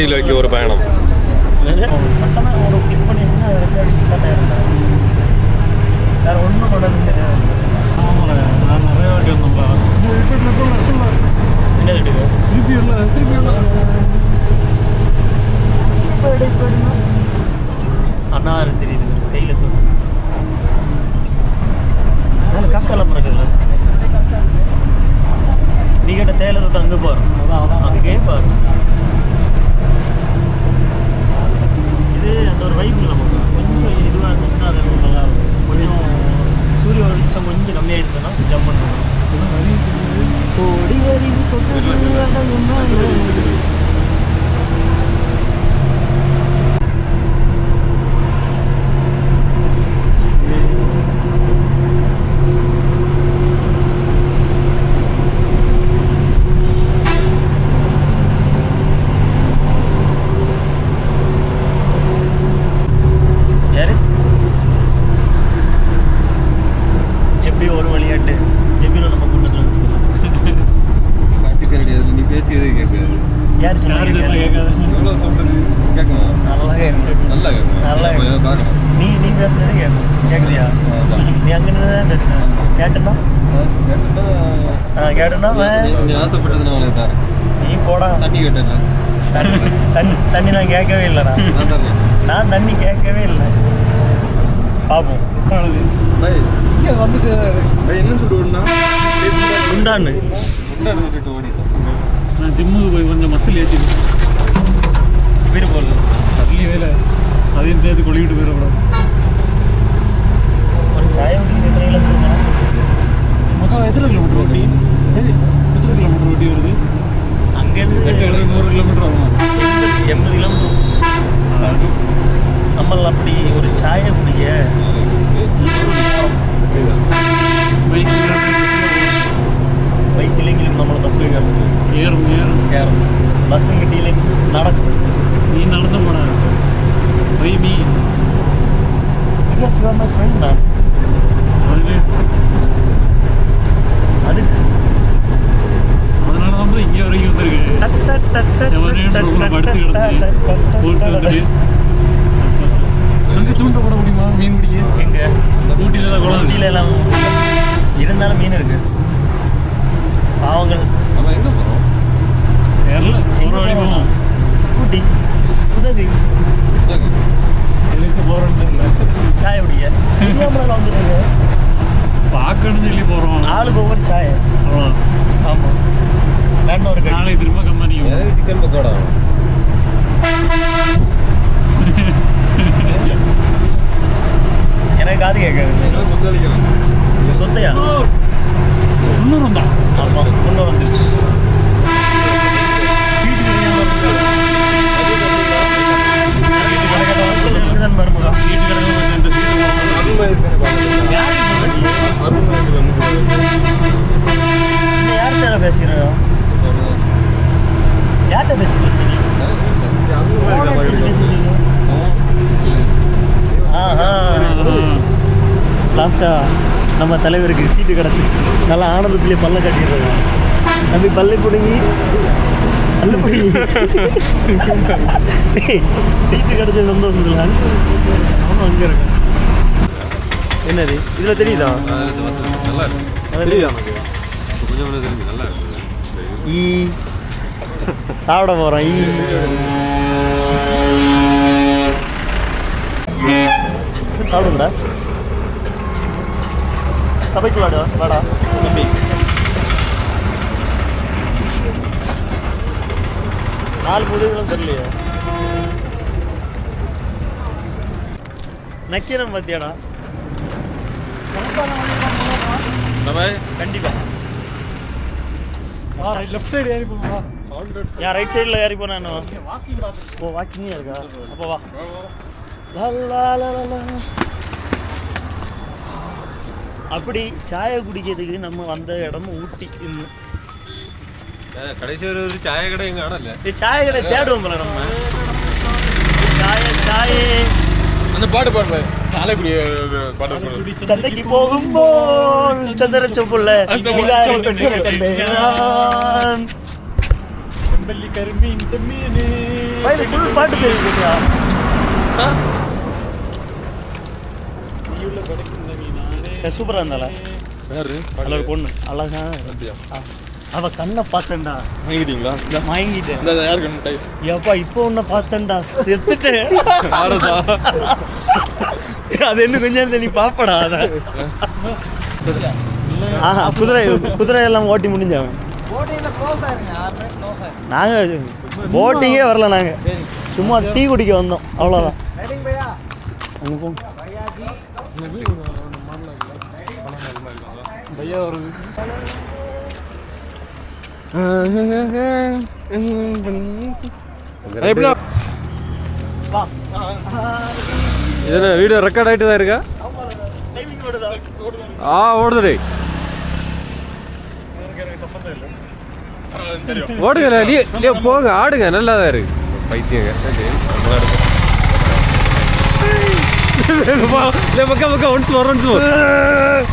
ஊட்டியில் வைக்க ஒரு பயணம் சட்டமாக ஒரு கிளிக் பண்ணிங்கன்னா ரெண்டு அடிச்சு தான் இருந்தேன் வேறு ஒன்றும் பண்ணது தெரியாது ஆமாம்ல நான் நிறைய வாட்டி வந்தோம்ல என்ன திட்டுக்கு திருப்பி இல்லை திருப்பி இல்லை அண்ணாறு தெரியுது கையில் தூக்கு மேலே காக்காலம் இருக்குதுல்ல நீ கேட்ட தேயிலை தொட்டு அங்கே பாரு அங்கே பாரு இது அந்த ஒரு வைப் இல்லை நமக்கு கொஞ்சம் இதுவாக இருந்துச்சுன்னா அது எனக்கு நல்லா இருக்கும் கொஞ்சம் சூரிய வெளிச்சம் கொஞ்சம் கம்மியாக இருந்ததுன்னா ஜம்ப் பண்ணுவோம் கோடி வரி யாரு எப்படி ஒரு விளையாட்டு ஜெபினோ நம்ம கூட்டத்தில் வந்து சொல்லலாம் காட்டுக்கரடி அதில் நீ பேசியது கேட்காது யார் யாரு சொன்னா சொன்னா கேட்காது எவ்வளோ சொல்றது கேட்குமா நல்லா கேட்கும் நல்லா கேட்கும் நல்லா நம்ம இதை கேட்கும். பார்க்கலாம் நீ நீ பேசுனது கேட்கும் கேட்குறியா அதான். நீ அங்கே நின்று தான் பேசுன கேட்டுனா கேட்டுட்டா ஆ கேட்டுனா நீ- நீ ஆசைப்பட்டது நான் உனக்கு தரேன் நீ போடா தண்ணி கேட்டேன் தண்ணி தண்ணி நான் கேட்கவே இல்லைடா. நான் தண்ணி கேட்கவே இல்லை. பார்ப்போம் பை இங்கே வந்துட்டு பை என்ன சொல்லுவோம்னா உண்டான்னு முன்னாடி விட்டுட்டு ஓடிட்டேன் நான் ஜிம்முக்கு போய் கொஞ்சம் மசில் ஏற்றி வீடு போடல. சட்லி வேலை. அதையும் சேர்த்து கொள்ளிக்கிட்டு போயிடக்கூடாது. ஒரு சாய மக்கா எத்தனை கிலோமீட்டர் ஓட்டி? எத்தனை கிலோமீட்டர் ஓட்டி வருது எட்டு அங்கேருந்து எழுபது நூறு கிலோமீட்டர் ஆகும் எண்பது கிலோமீட்டர். நம்மள அப்படி ஒரு சாயை குடிக்க பைக் பைக்கிலையும் நம்மளை பஸ்ஸில் ஏறும் ஏறும். ஏறும். பஸ்ஸு கிட்டியிலையும் நடக்கும். நீ நடந்து போன by me because you are my friend நான் அதுக்கு அதுக்கு அதனால தான் bro இங்கே வரைக்கும் வந்திருக்கு செவனேன்னு ரூமில் படுத்து கிடந்து போட்டு வந்துட்டு அங்கே தூண்ட போட முடியுமா? மீன் பிடிக்க? எங்க? ஊட்டியில் தான் குளம் ஊட்டியில எல்லாம் இருந்தாலும் மீன் இருக்கு. பாவங்கள். நம்ம எங்கே போகிற வழி போவோம் ஊட்டி உதவி எதுக்கு போகிறோன்னு தெரியல. சாய வந்துருங்க. பார்க்கணும்னு சொல்லி போகிறோம் ஆளுக்கு ஒவ்வொரு சாய அவ்வளோ ஆமாம் கடி நாளைக்கு திரும்ப கம்பெனி சிக்கன் பக்கோடா. எனக்கு காது கேட்காது. சொத்தளிக்கலாம் சொத்தையா? முன்னூறு தான் ஆமாம் முன்னூறு வந்துருச்சு. மருமகா சீட்டு கிடக்கு இந்த சீட்டு. யார்கிட்ட பேசுகிறோம் யார்கிட்ட பேசுகிறீங்க ஆஹா லாஸ்டா நம்ம தலைவருக்கு சீட்டு கிடச்சிருச்சு நல்லா ஆனந்தத்திலே பல்ல கட்டிடுறாங்க. தம்பி பல்லை பிடுங்கி. பல்ல பிடுங்கி. சீட்டு கிடச்சது சந்தோஷம் இல்லை. அவனும் அங்கே இருக்கேன். என்னது? இதில் தெரியுதா? நல்லா இருக்கு. அது தெரியுதா? கொஞ்சம் நல்லா இருக்கு. சாப்பிட போகிறோம் சாப்பிடுங்கடா. சபைக்கு வாடா வாடா. தம்பி. நாலு முதுகுகளும் தெரியலையே. நக்கீரன் பார்த்தியாடா நம்ம கண்டிப்பா. லெஃப்ட் சைடு ஏறி போகணும் ஏன் ரைட் சைடில் ஏறி போனா என்ன? ஓ வாக்கிங்கே இருக்கா? அப்போ வா. அப்படி சாயை குடிக்கிறதுக்கு நம்ம வந்த இடம் ஊட்டி. இன்னும் கடைசி ஒரு ஒரு சாய கடை எங்க இது சாய கடை தேடுவோம் போல நம்ம. சாய சாயே. அந்த பாட்டு பாடுவேன் சாலைக்குடி பாட்டு சந்தைக்கு போகும்போது சந்திர சொப்புள்ள செம்பல்லி கருமீன் செம்மீனு ஃபுல் பாட்டு தெரியுதுங்களா நீயுள்ள படைக்கும் நவீனானே சூப்பரா இருந்தால யாரு? ஒரு பொண்ணு. அழகா. அப்படியா? அவ கண்ணை பார்த்தேன்டா. வாங்கிட்டீங்களா? இந்த மயங்கிட்டேன் இந்த யார் கண்ணு? டைஸ். ஏப்பா இப்போ உன்னை பார்த்தேன்டா. செத்துட்டேன். ஆடதா அது என்ன கொஞ்சம் நேரத்துல நீ பாப்படா அத? ஆஹா குதிரை குதிரை எல்லாம் ஓட்டி முடிஞ்சவன். நாங்கள் போட்டிங்கே வரல நாங்கள் சும்மா டீ குடிக்க வந்தோம். அவ்வளோதான் அனுப்பும் இதில் வீடியோ ரெக்கார்ட் ஆகிட்டு தான் இருக்கா ஆ ஓடுதுடி. ஓடுங்க நீ போங்க ஆடுங்க நல்லா தான் இருக்கு. பைத்தியங்க. இல்லை பக்கம் பக்கம் ஒன்ஸ் வரும் ஒன்ஸ்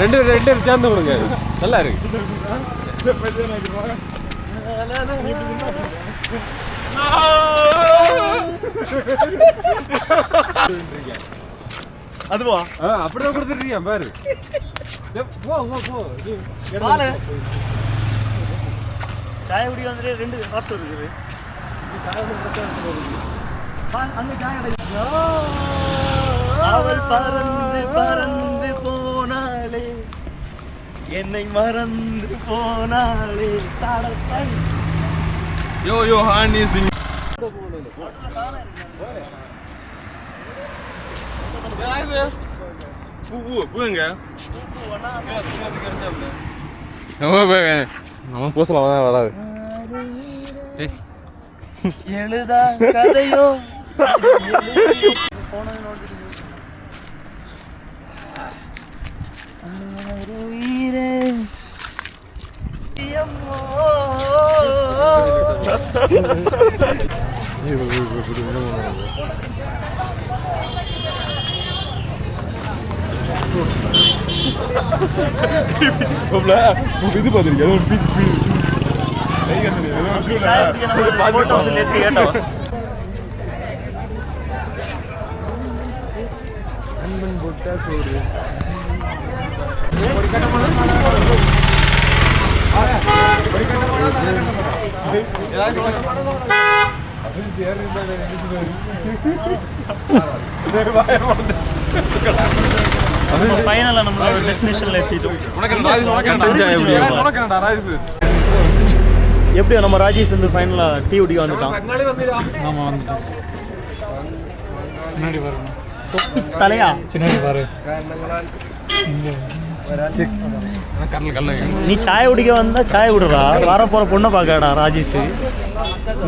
ரெண்டு ரெண்டு பேரும் சேர்ந்து விடுங்க. நல்லா இருக்கு. அதுவா? அப்படிதான் கொடுத்துருக்கீங்க பாரு. போ போ போ. சாய குடி வந்துட்டு ரெண்டு ஹார்ஸ் இருக்குது. கிடைக்குது. அவள் பறந்து பறந்து போனாளே. என்னை மறந்து போனாளே. யோ யோ ஹானி சிங் பூ பூ பூங்க அவன் பூசலாம் தான் வராது. எழுதா கதையோ? ஆருயிரே இது பார்த்துருக்கேன் அது ஒரு போட்டோஸ் நேற்று கேட்டவன் ஃபைனலாக நம்மளோட டெஸ்டினேஷனில் எத்திட்டோம். எப்படியோ. நம்ம ராஜேஷ் வந்து ஃபைனலாக டீ குடிக்க வந்துட்டான். ஆமா வந்துட்டோம் முன்னாடி பாருங்க தொப்பி தலையா? பின்னாடி பாரு. நீ சாய குடிக்க வந்தா சாய விடுறா வர போற பொண்ணை பார்க்கடா ராஜேஷ்.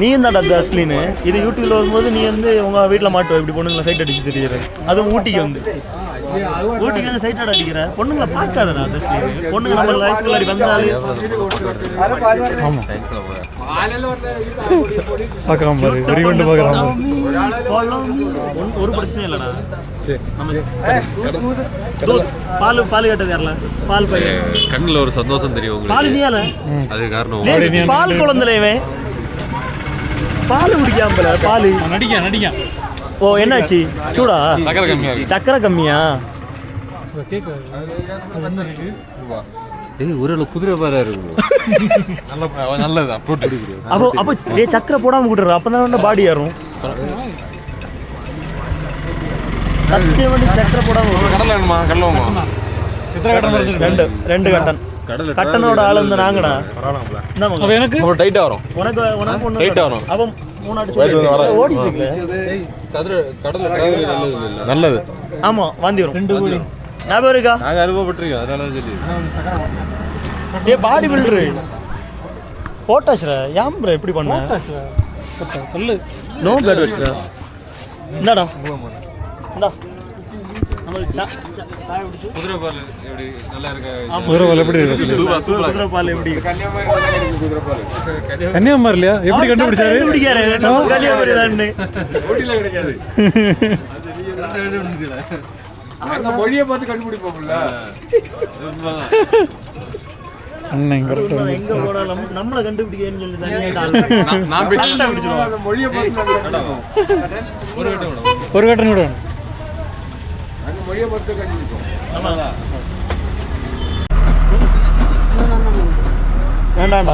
நீயும் தான்டா தஸ்லின்னு இது யூடியூப்ல வரும்போது நீ வந்து உங்க வீட்ல மாட்டுவ. இப்படி பொண்ணுங்களை சைட் அடிச்சு தெரியுற. அதுவும் ஊட்டிக்கு வந்து. ஊட்டிக்கு வந்து சைட் அடிக்கிற? பொண்ணுங்களை பார்க்காதடா தஸ்லின் பொண்ணுங்க நம்ம லைஃப் முன்னாடி வந்தாலே. பார்க்கலாம் பாரு. ஒரு பிரச்சனையும் இல்லடா. பால் பால் கேட்டது பால் பையன். கண்ணில் ஒரு சந்தோஷம் தெரியும் பால் உங்களுக்கு நீயால அது காரணம். பால் குழந்தைல இவன். பால் குடிக்காமல பால் நடிக்க நடிக்க ஓ என்னாச்சு? சூடா? சக்கரை கம்மியா சக்கரை கம்மியா? ஏய் ஒரு குதிரை பாரா நல்ல நல்லது அப்போ அப்போ டேய் சக்கரை போடாம விட்டுற அப்பதான் பாடி ஏறும். சத்தியம் பண்ணி சக்கரை போடாம விடு. கடலை வேணுமா? கடலை எத்தனை வருது ரெண்டு ரெண்டு கட்டன் கடலை கட்டனோட ஆள் வந்து நாங்கடா. அப்ப எனக்கு? அப்புறம் டைட்டாக வரும். உனக்கு உனக்கு ஒண்ணு Right வரும். மூணாடி கடலை நல்லது. ஆமா வாந்தி வரும். ரெண்டு கோடி. ஞாபகம் இருக்கா? நாங்கள் அனுபவப்பட்டிருக்கோம் அதனால தான் சொல்லி டேய் பாடி பில்டரு. போட்டாச்சுடா. ஏன் ப்ரோ எப்படி பண்ண? சொல்லு. நோ பேட் இந்தாடா. இந்தா. நம்மளுக்கு சா சா- சாய குடிச்சு. குதிரை பால் எப்படி நல்லா இருக்க? எப்படி எப்படி கன்னியாகுமரிலையா எப்படி கண்டுபிடிச்சாரு? கன்னியாகுமரி கிடைக்காது. மொழியை பார்த்து கண்டுபிடிப்போம்ல. அண்ணன் எங்க போனாலும் நம்மளை கண்டுபிடிக்கன்னு சொல்லி தனியாக நான் மொழியை பார்த்து ஒரு கட்டன் கூட. அந்த மொழியை பார்த்து கண்டுபிடிப்போம் வேண்டாம்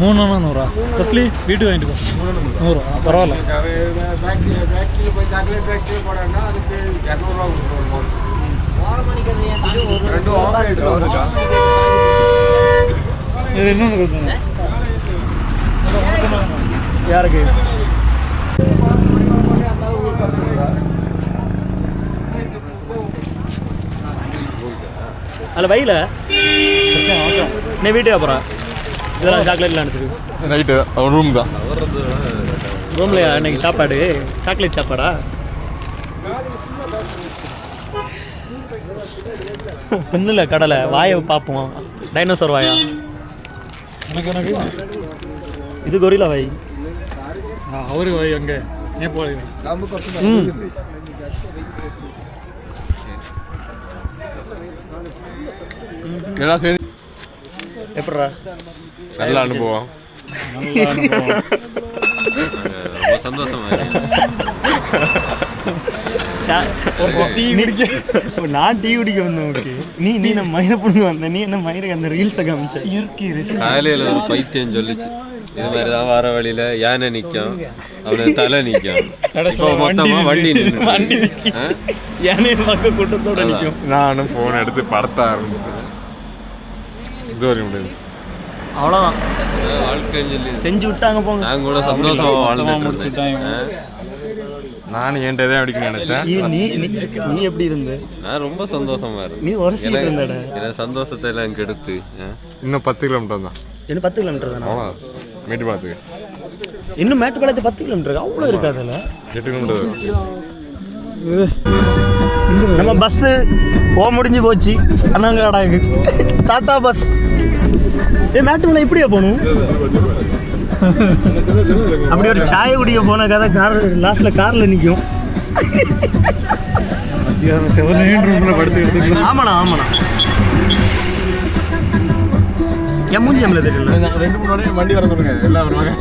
மூணு அண்ணா நூறா. தஸ்லி வீட்டுக்கு வாங்கிட்டு போ. நூறு. பரவாயில்ல. ஃபேக்ட்ரி ஃபேக்ட்ரியில் போய் சாக்லேட் ஃபேக்ட்ரி போனோம்னா அதுக்கு இரநூறுவா கொடுக்கணும் பாக்ஸ் ரெண்டும் ஆம்லேட் இருக்கா இது இன்னொன்று யாருக்கு? அதில் வைல நீ வீட்டுக்கு அப்புறம் இதெல்லாம் சாக்லேட்லாம் எடுத்துருக்கு ரைட்டு ரூம் தான். ரூம்ல இன்னைக்கு சாப்பாடு. சாக்லேட் சாப்பாடா? தின்னுல கடலை. வாயை பார்ப்போம். டைனோசர் வாயா? எனக்கு எனக்கு இது கொரிலா வாய். அவரு வை அங்கே. ம். எல்லாம் சேர்ந்து எப்படா நல்ல அனுபவம். ரொம்ப சந்தோஷமா நான் டீ குடிக்க வந்தேன் ஓகே நீ நீ நம்ம மயிரை பிடுங்க வந்த நீ என்ன மயிருக்கு அந்த ரீல்ஸை காமிச்ச இயற்கை காலையில ஒரு பைத்தியம் சொல்லுச்சு இது மாதிரி தான் வர வழியில யானை நிக்கும். அவனுக்கு தலை நிக்கும். கடைசியில இப்போ மொத்தமா வண்டி வண்டி நின்னு வண்டி நிக்கி. யானையை பார்க்க கூட்டத்தோட நிற்கும் நானும் ஃபோன் எடுத்து படத்த ஆரம்பிச்சேன். இது வரையும் முடிஞ்சு அவ்வளோதான் சொல்லி செஞ்சு விட்டாங்க போங்க. நான் கூட சந்தோஷமா வாழ்ந்துட்டு முடிச்சுட்டாங்க. இருந்தேன். நானும் என்கிட்ட தான் அடிக்கணும்னு நினைச்சேன். நீ நீ நீ- நீ எப்படி இருந்த? நான் ரொம்ப சந்தோஷமா நீ இருந்தேன் உரசிட்டு எனக்கு- இருந்தடா? எனக்கு சந்தோஷத்தை எல்லாம் கெடுத்து. இன்னும் பத்து கிலோமீட்டர் தான். என்ன பத்து கிலோமீட்டர் தானே அவ்வளோ மேட்டு பார்த்துக்கு. இன்னும் மேட்டுப்பாளையத்து பத்து கிலோமீட்டர் அவ்வளோ இருக்காதுல்ல எட்டு கிலோமீட்டர் நம்ம பஸ்ஸு போக முடிஞ்சு போச்சு. அண்ணாங்கடாக்கு டாட்டா பஸ் ஏ மேட்டுமலை இப்படியா போகணும்? அப்படி ஒரு சாய குடிக்க போன கதை கார் லாஸ்ட்ல கார்ல நிற்கும் ஆமாண்ணா ஆமாண்ணா. என் மூஞ்சி தெரியல. ரெண்டு மூணு வாட்டி வண்டி வர சொல்லுங்க. எல்லாம் வருவாங்க.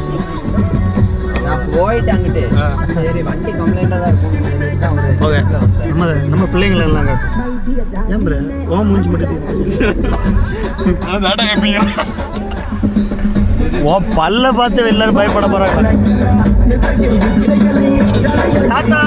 நான் போயிட்டு அங்கிட்டு. சரி வண்டி கம்ப்ளைண்டா தான் இருக்கும். ஓகே. நம்ம நம்ம பிள்ளைங்களை எல்லாம் காட்டும். ஏன் ப்ரோ? ஓ மூஞ்சி மட்டும் ஓ பல்ல பார்த்து எல்லாரும் பயப்பட போறாங்க. டாடா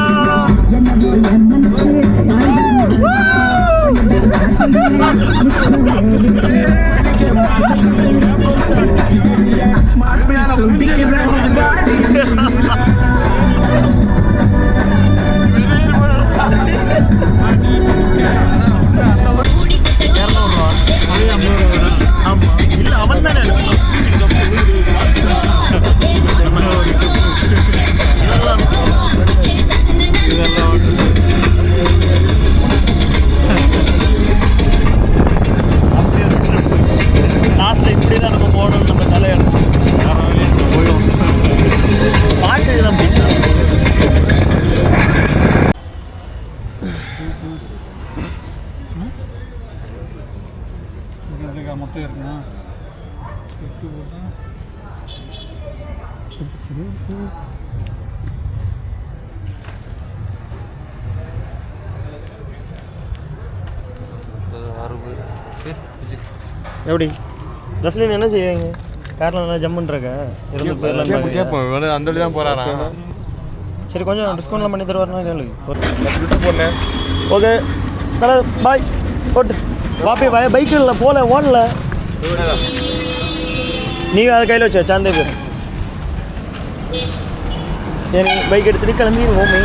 எப்படி? தஸ்லின் என்ன செய்யுங்க? காரில் நல்லா ஜம்முன்றக்க இருந்து போயிடலாம் கேட்போம் அந்த வழி தான் போறாராம் சரி கொஞ்சம் டிஸ்கவுண்ட்லாம் பண்ணி தருவாருன்னா கேளு போடல ஓகே. தலை பாய் போட்டு. வாப்பி பய பைக்கில் இல்லை போல ஓடல. நீ அதை கையில் வச்ச சாந்தே பேர் சரி பைக் எடுத்துட்டு கிளம்பி ஓமே